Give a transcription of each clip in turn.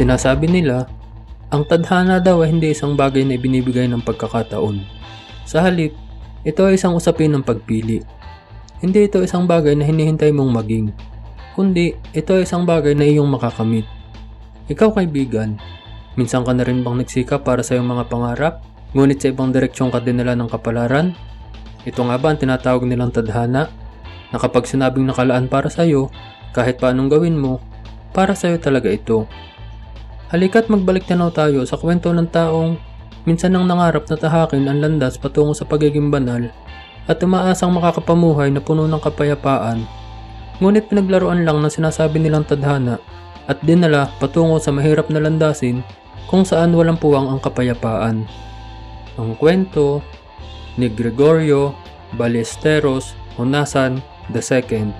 Sinasabi nila, ang tadhana daw ay hindi isang bagay na ibinibigay ng pagkakataon. Sa halip, ito ay isang usapin ng pagpili. Hindi ito isang bagay na hinihintay mong maging, kundi ito ay isang bagay na iyong makakamit. Ikaw kaibigan, minsan ka na rin bang nagsikap para sa iyong mga pangarap, ngunit sa ibang direksyon ka dinala ng kapalaran? Ito nga ba ang tinatawag nilang tadhana? Na kapag sinabing nakalaan para sa iyo, kahit paanong gawin mo, para sa iyo talaga ito. Halika't magbalik tanaw tayo sa kwento ng taong minsan nang nangarap na tahakin ang landas patungo sa pagiging banal at umaasang makakapamuhay na puno ng kapayapaan. Ngunit pinaglaruan lang ng sinasabi nilang tadhana at dinala patungo sa mahirap na landasin kung saan walang puwang ang kapayapaan. Ang kwento ni Gregorio Ballesteros Honasan II,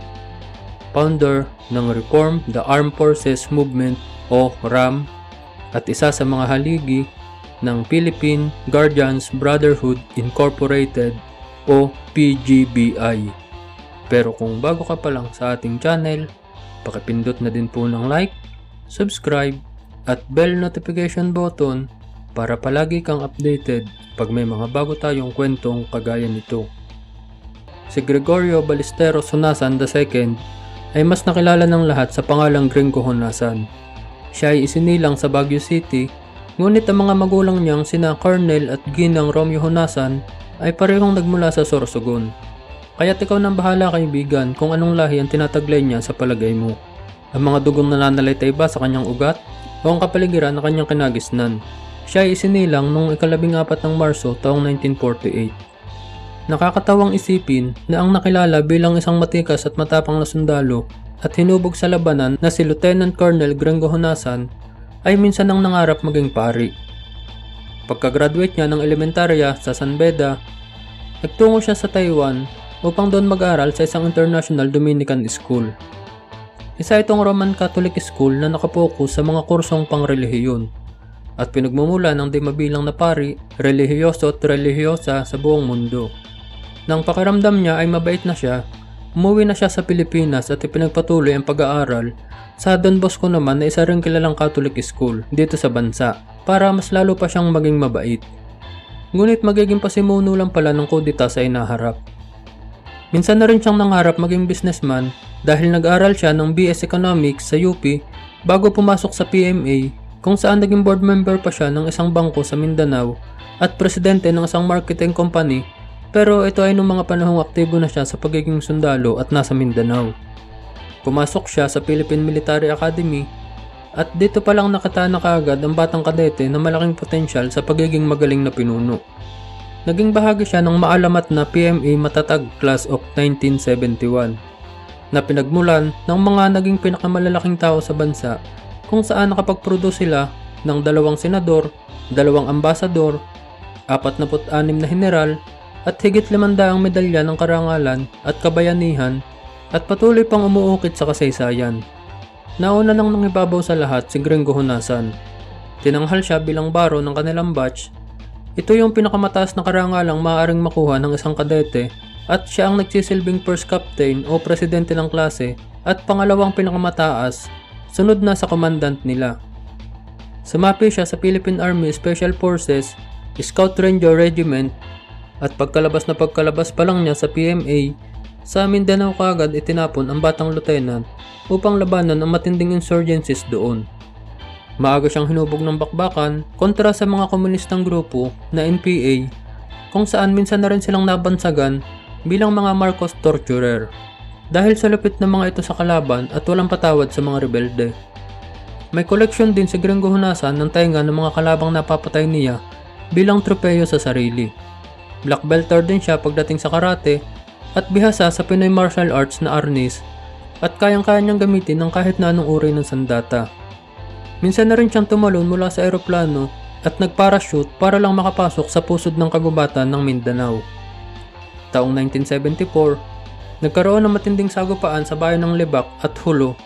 founder ng Reform the Armed Forces Movement o RAM at isa sa mga haligi ng Philippine Guardians Brotherhood Incorporated o PGBI. Pero kung bago ka pa lang sa ating channel, pakipindot na din po ng like, subscribe, at bell notification button para palagi kang updated pag may mga bago tayong kwentong kagaya nito. Si Gregorio Ballesteros Honasan II ay mas nakilala ng lahat sa pangalang Gringo Honasan. Siya ay isinilang sa Baguio City, ngunit ang mga magulang niyang sina Colonel at Ginang Romeo Honasan ay parehong nagmula sa Sorsogon. Kaya't ikaw nang bahala kaibigan kung anong lahi ang tinataglay niya sa palagay mo. Ang mga dugong nananalitay ba sa kanyang ugat o ang kapaligiran na kanyang kinagisnan? Siya ay isinilang noong ikalabing apat ng Marso taong 1948. Nakakatawang isipin na ang nakilala bilang isang matikas at matapang na sundalo at hinubog sa labanan na si Lieutenant Colonel Gringo Honasan ay minsan nang nangarap maging pari. Pagka-graduate niya ng elementarya sa San Beda, nagtungo siya sa Taiwan upang doon mag-aral sa isang International Dominican School. Isa itong Roman Catholic School na nakapokus sa mga kursong pangrelihiyon at pinagmumula ng di na pari, relihiyoso at relihiyosa sa buong mundo. Nang pakiramdam niya ay mabait na siya, umuwi na siya sa Pilipinas at ipinagpatuloy ang pag-aaral sa Don Bosco naman na isa ring kilalang Catholic school dito sa bansa para mas lalo pa siyang maging mabait. Ngunit magiging pasimuno lang pala ng kudita sa inaharap. Minsan na rin siyang nangarap maging businessman dahil nag-aral siya ng BS Economics sa UP bago pumasok sa PMA kung saan naging board member pa siya ng isang bangko sa Mindanao at presidente ng isang marketing company pero ito ay nung mga panahong aktibo na siya sa pagiging sundalo at nasa Mindanao. Pumasok siya sa Philippine Military Academy at dito pa lang nakita na kaagad ang batang kadete na malaking potensyal sa pagiging magaling na pinuno. Naging bahagi siya ng maalamat na PMA Matatag Class of 1971 na pinagmulan ng mga naging pinakamalalaking tao sa bansa kung saan nakapag-produce sila ng dalawang senador, dalawang ambasador, 46 na general, at higit 500 medalya ng karangalan at kabayanihan at patuloy pang umuukit sa kasaysayan. Nauna nang nangibabaw sa lahat si Gringo Hunasan. Tinanghal siya bilang baro ng kanilang batch. Ito yung pinakamataas na karangalang maaaring makuha ng isang kadete at siya ang nagsisilbing first captain o presidente ng klase at pangalawang pinakamataas sunod na sa commandant nila. Sumapi siya sa Philippine Army Special Forces, Scout Ranger Regiment at pagkalabas na pagkalabas pa lang niya sa PMA, sa Mindanao kagad itinapon ang batang lieutenant upang labanan ang matinding insurgencies doon. Maaga siyang hinubog ng bakbakan kontra sa mga komunistang grupo na NPA kung saan minsan na rin silang nabansagan bilang mga Marcos torturer dahil sa lupit ng mga ito sa kalaban at walang patawad sa mga rebelde. May koleksyon din si Gringo Hunasan ng tainga ng mga kalabang napapatay niya bilang tropeyo sa sarili. Black belter din siya pagdating sa karate at bihasa sa Pinoy martial arts na arnis at kayang-kaya niyang gamitin ng kahit na anong uri ng sandata. Minsan na rin siyang tumalon mula sa eroplano at nagparachute para lang makapasok sa pusod ng kagubatan ng Mindanao. Taong 1974, Nagkaroon ng matinding sagupaan sa bayan ng Lebak at Hulo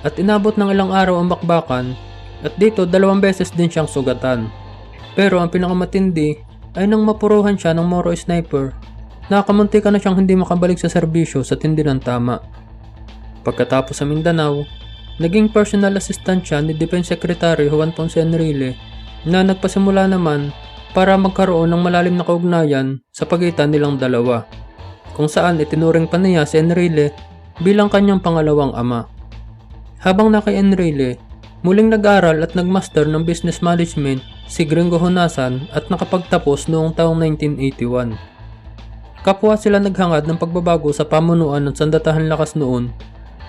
at inabot ng ilang araw ang bakbakan at dito dalawang beses din siyang sugatan. Pero ang pinakamatindi ay nang mapuruhan siya ng Moro sniper, nakamunti ka na siyang hindi makabalik sa serbisyo sa tindi ng tama. Pagkatapos sa Mindanao, naging personal assistant siya ni Defense Secretary Juan Ponce Enrile na nagpasimula naman para magkaroon ng malalim na kaugnayan sa pagitan nilang dalawa, kung saan itinuring pa niya si Enrile bilang kanyang pangalawang ama. Habang na kay Enrile, muling nag-aral at nagmaster ng business management si Gringo Honasan at nakapagtapos noong taong 1981. Kapwa sila naghangad ng pagbabago sa pamunuan ng sandatahan lakas noon,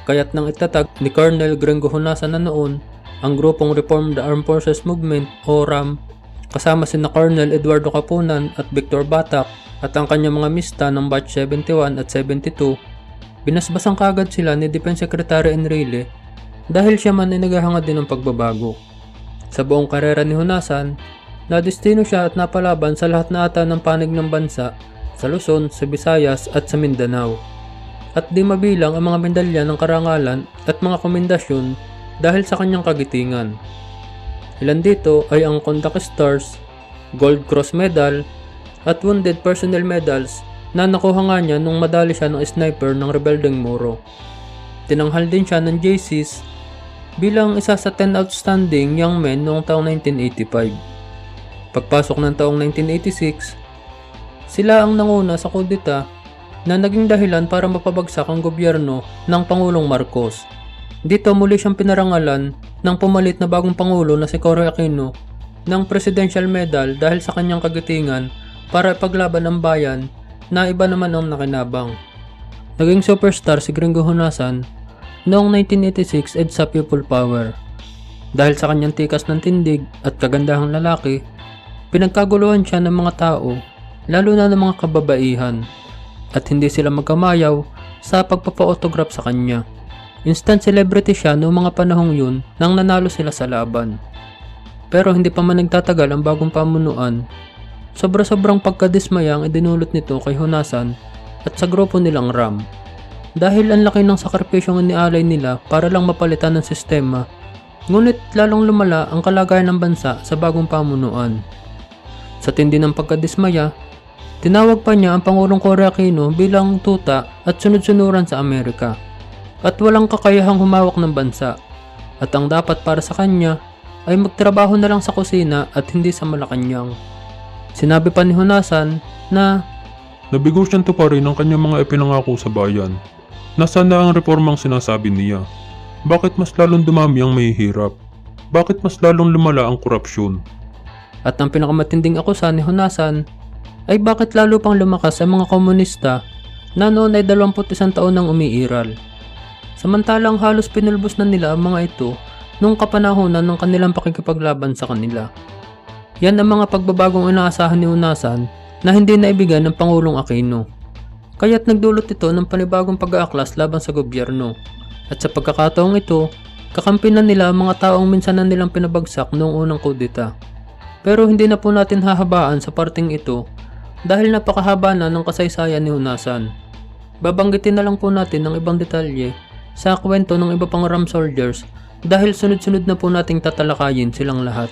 kaya't nang itatag ni Colonel Gringo Honasan na noon ang grupong Reformed Armed Forces Movement o RAM kasama sina Colonel Eduardo Capunan at Victor Batak at ang kanyang mga mista ng batch 71 at 72, binasbasan kagad sila ni Defense Secretary Enrile dahil siya man ay naghahangad din ng pagbabago. Sa buong karera ni Hunasan, nadestino siya at napalaban sa lahat na ata ng panig ng bansa sa Luzon, sa Visayas at sa Mindanao. At di mabilang ang mga medalya ng karangalan at mga komendasyon dahil sa kanyang kagitingan. Ilan dito ay ang Conduct Stars, Gold Cross Medal, at Wounded Personnel Medals na nakuha nga niya nung madali siya ng sniper ng rebeldeng Moro. Tinanghal din siya ng JCs bilang isa sa 10 outstanding young men noong taong 1985. Pagpasok ng taong 1986, sila ang nanguna sa kudita na naging dahilan para mapabagsak ang gobyerno ng Pangulong Marcos. Dito muli siyang pinarangalan ng pumalit na bagong Pangulo na si Cory Aquino ng Presidential Medal dahil sa kanyang kagitingan para ipaglaban ang bayan na iba naman ang nakinabang. Naging superstar si Gringo Hunasan noong 1986 EDSA People Power. Dahil sa kanyang tikas ng tindig at kagandahang lalaki, pinagkaguluhan siya ng mga tao, lalo na ng mga kababaihan, at hindi sila magkamayaw sa pagpapa-autograph sa kanya. Instant celebrity siya noong mga panahong yun nang nanalo sila sa laban. Pero hindi pa man nagtatagal ang bagong pamunuan, sobra-sobrang pagkadismaya ang idinulot nito kay Hunasan at sa grupo nilang RAM. Dahil ang laki ng sakripisyong inialay nila para lang mapalitan ng sistema, ngunit lalong lumala ang kalagayan ng bansa sa bagong pamunuan. Sa tindi ng pagkadismaya, tinawag pa niya ang Pangulong Cory Aquino bilang tuta at sunod-sunuran sa Amerika at walang kakayahang humawak ng bansa at ang dapat para sa kanya ay magtrabaho na lang sa kusina at hindi sa Malacanang. Sinabi pa ni Hunasan na Nabigo siyang tuparin ang kanyang mga ipinangako sa bayan. Nasaan na ang reformang sinasabi niya? Bakit mas lalong dumami ang mahihirap? Bakit mas lalong lumala ang korupsyon? at ang pinakamatinding akusa ni Hunasan ay bakit lalo pang lumakas ang mga komunista na noon ay 21 taon nang umiiral. Samantalang halos pinulbos na nila ang mga ito nung kapanahonan ng kanilang pakikipaglaban sa kanila. Yan ang mga pagbabagong inaasahan ni Hunasan na hindi naibigay ng Pangulong Aquino. Kaya't nagdulot ito ng panibagong pag-aaklas laban sa gobyerno. At sa pagkakataong ito, kakampi nila ang mga taong minsan na nilang pinabagsak noong unang kudita. Pero hindi na po natin hahabaan sa parting ito dahil napakahaba na ng kasaysayan ni Hunasan. Babanggitin na lang po natin ng ibang detalye sa kwento ng iba pang Ram Soldiers dahil sunod-sunod na po nating tatalakayin silang lahat.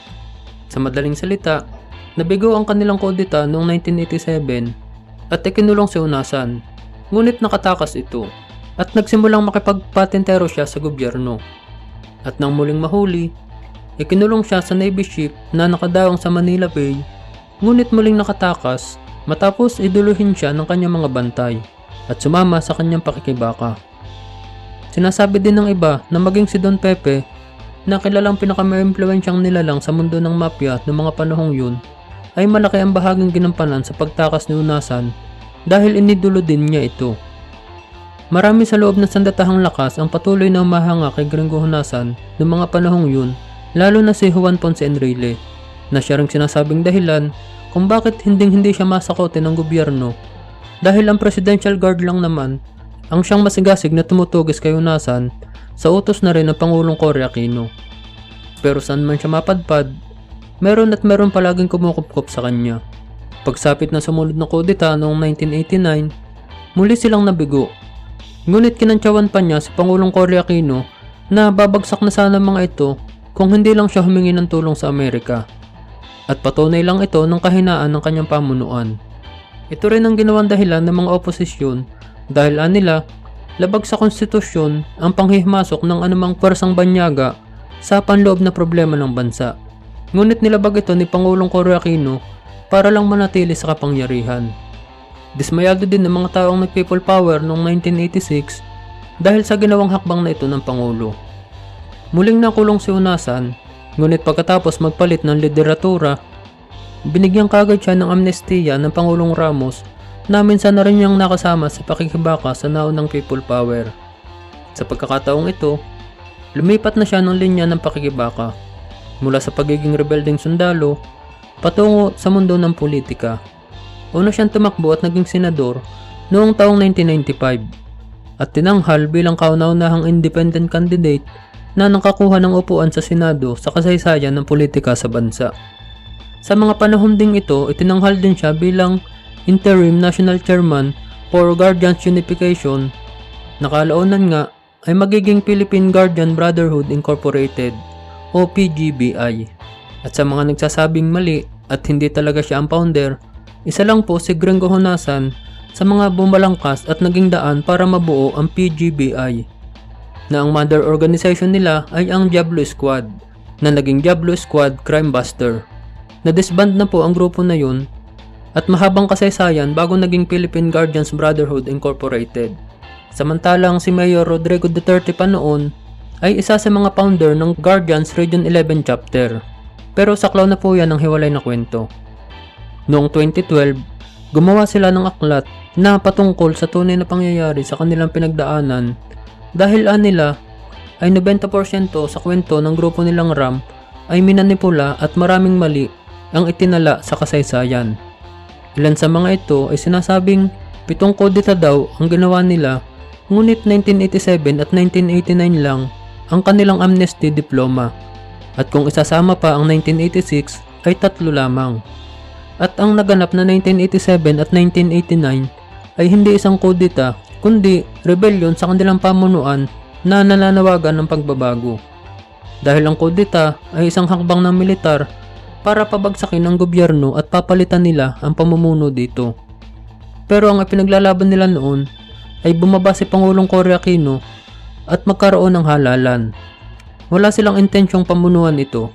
Sa madaling salita, nabigo ang kanilang kudita noong 1987 at ikinulong si Hunasan. Ngunit nakatakas ito at nagsimulang makipagpatentero siya sa gobyerno. At nang muling mahuli, Ikinulong siya sa Navy ship na nakadaong sa Manila Bay, ngunit muling nakatakas matapos iduluhin siya ng kanyang mga bantay at sumama sa kanyang pakikibaka. Sinasabi din ng iba na maging si Don Pepe na kilalang pinakama-impluensyang nilalang sa mundo ng mafia noong mga panahong yun ay malaki ang bahaging ginampanan sa pagtakas ni Unasan dahil inidulo din niya ito. Marami sa loob ng sandatahang lakas ang patuloy na umahanga kay Gringo Hunasan noong mga panahong yun lalo na si Juan Ponce Enrile na siya ring sinasabing dahilan kung bakit hinding hindi siya masakote ng gobyerno dahil ang Presidential Guard lang naman ang siyang masigasig na tumutugis kay Unasan sa utos na rin ng Pangulong Cory Aquino. Pero saan man siya mapadpad, meron at meron palaging kumukupkup sa kanya. Pagsapit na sumunod na kudita noong 1989, muli silang nabigo. Ngunit kinantsawan pa niya si Pangulong Cory Aquino na babagsak na sana mga ito kung hindi lang siya humingi ng tulong sa Amerika. At patunay lang ito ng kahinaan ng kanyang pamunuan. Ito rin ang ginawang dahilan ng mga oposisyon dahil anila labag sa konstitusyon ang panghihimasok ng anumang pwersang banyaga sa panloob na problema ng bansa. Ngunit nilabag ito ni Pangulong Cory Aquino para lang manatili sa kapangyarihan. Dismayado din ng mga taong nag-people power noong 1986 dahil sa ginawang hakbang na ito ng Pangulo. Muling nakulong si Unasan, ngunit pagkatapos magpalit ng lideratura, binigyan kagad siya ng amnestiya ng Pangulong Ramos na minsan na rin niyang nakasama sa pakikibaka sa naunang people power. Sa pagkakataong ito, lumipat na siya ng linya ng pakikibaka mula sa pagiging rebelding sundalo patungo sa mundo ng politika. Una siyang tumakbo at naging senador noong taong 1995 at tinanghal bilang kauna-unahang independent candidate na nakakuha ng upuan sa Senado sa kasaysayan ng politika sa bansa. Sa mga panahon ding ito, itinanghal din siya bilang Interim National Chairman for Guardians Unification. Nakalaunan nga ay magiging Philippine Guardian Brotherhood Incorporated o PGBI. At sa mga nagsasabing mali at hindi talaga siya ang founder, isa lang po si Gringo Honasan sa mga bumalangkas at naging daan para mabuo ang PGBI na ang mother organization nila ay ang Diablo Squad na naging Diablo Squad Crime Buster. Na-disband na po ang grupo na yun at mahabang kasaysayan bago naging Philippine Guardians Brotherhood Incorporated. Samantalang si Mayor Rodrigo Duterte pa noon ay isa sa mga founder ng Guardians Region 11 chapter. Pero saklaw na po yan ang hiwalay na kwento. Noong 2012, gumawa sila ng aklat na patungkol sa tunay na pangyayari sa kanilang pinagdaanan dahil anila ay 90% sa kwento ng grupo nilang RAM ay minanipula at maraming mali ang itinala sa kasaysayan. Ilan sa mga ito ay sinasabing pitong kodita daw ang ginawa nila ngunit 1987 at 1989 lang ang kanilang amnesty diploma at kung isasama pa ang 1986 ay tatlo lamang. At ang naganap na 1987 at 1989 ay hindi isang kudita kundi rebellion sa kanilang pamunuan na nananawagan ng pagbabago. Dahil ang kudita ay isang hakbang ng militar para pabagsakin ang gobyerno at papalitan nila ang pamumuno dito. Pero ang ipinaglalaban nila noon ay bumaba si Pangulong Cory Aquino at magkaroon ng halalan. Wala silang intensyong pamunuan ito,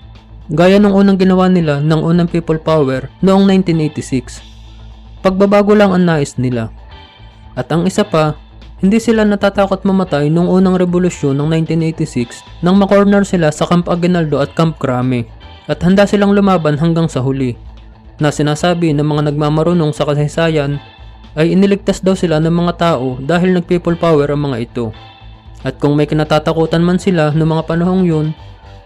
gaya ng unang ginawa nila ng unang people power noong 1986. Pagbabago lang ang nais nila. At ang isa pa, hindi sila natatakot mamatay noong unang revolusyon ng 1986 nang makorner sila sa Camp Aguinaldo at Camp Crame at handa silang lumaban hanggang sa huli. Na sinasabi ng mga nagmamarunong sa kasaysayan ay iniligtas daw sila ng mga tao dahil nag-people power ang mga ito. At kung may kinatatakutan man sila noong mga panahong yun,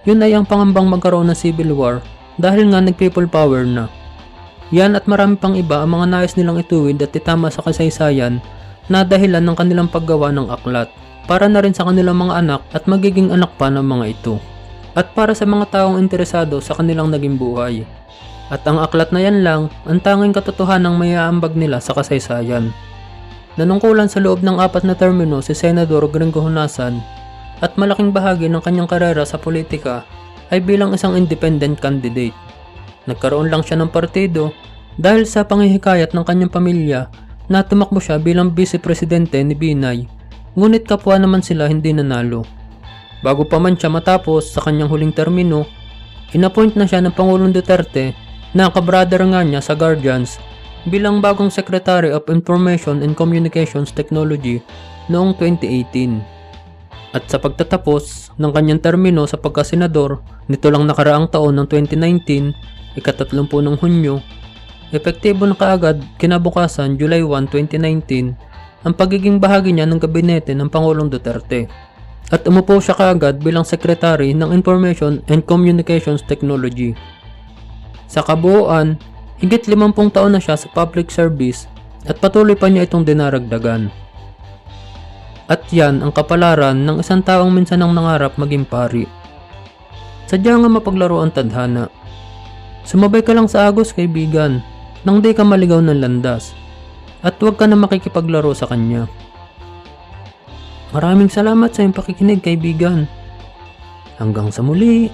yun ay ang pangambang magkaroon ng civil war dahil nga nag-people power na. Yan at marami pang iba ang mga nais nilang ituwid at itama sa kasaysayan na dahilan ng kanilang paggawa ng aklat para na rin sa kanilang mga anak at magiging anak pa ng mga ito. At para sa mga taong interesado sa kanilang naging buhay. At ang aklat na yan lang ang tanging katotohanan ng mayaambag nila sa kasaysayan. Nanungkulan sa loob ng apat na termino si Senador Gringo Honasan at malaking bahagi ng kanyang karera sa politika ay bilang isang independent candidate. Nagkaroon lang siya ng partido dahil sa pangihikayat ng kanyang pamilya na tumakbo siya bilang vice-presidente ni Binay, ngunit kapwa naman sila hindi nanalo. Bago pa man siya matapos sa kanyang huling termino, inappoint na siya ng Pangulong Duterte na kabrother nga niya sa Guardians bilang bagong Secretary of Information and Communications Technology noong 2018. At sa pagtatapos ng kanyang termino sa pagkasenador nito lang nakaraang taon ng 2019, ikatatlumpun ng Hunyo, epektibo na kaagad kinabukasan July 1, 2019 ang pagiging bahagi niya ng gabinete ng Pangulong Duterte. At umupo siya kaagad bilang Secretary ng Information and Communications Technology. Sa kabuuan, higit 50 taon na siya sa public service at patuloy pa niya itong dinaragdagan. At yan ang kapalaran ng isang taong minsan ang nangarap maging pari. Sadya nga mapaglaro ang tadhana. Sumabay ka lang sa agos kaibigan, nang di ka maligaw ng landas. At huwag ka na makikipaglaro sa kanya. Maraming salamat sa iyong pakikinig kaibigan. Hanggang sa muli.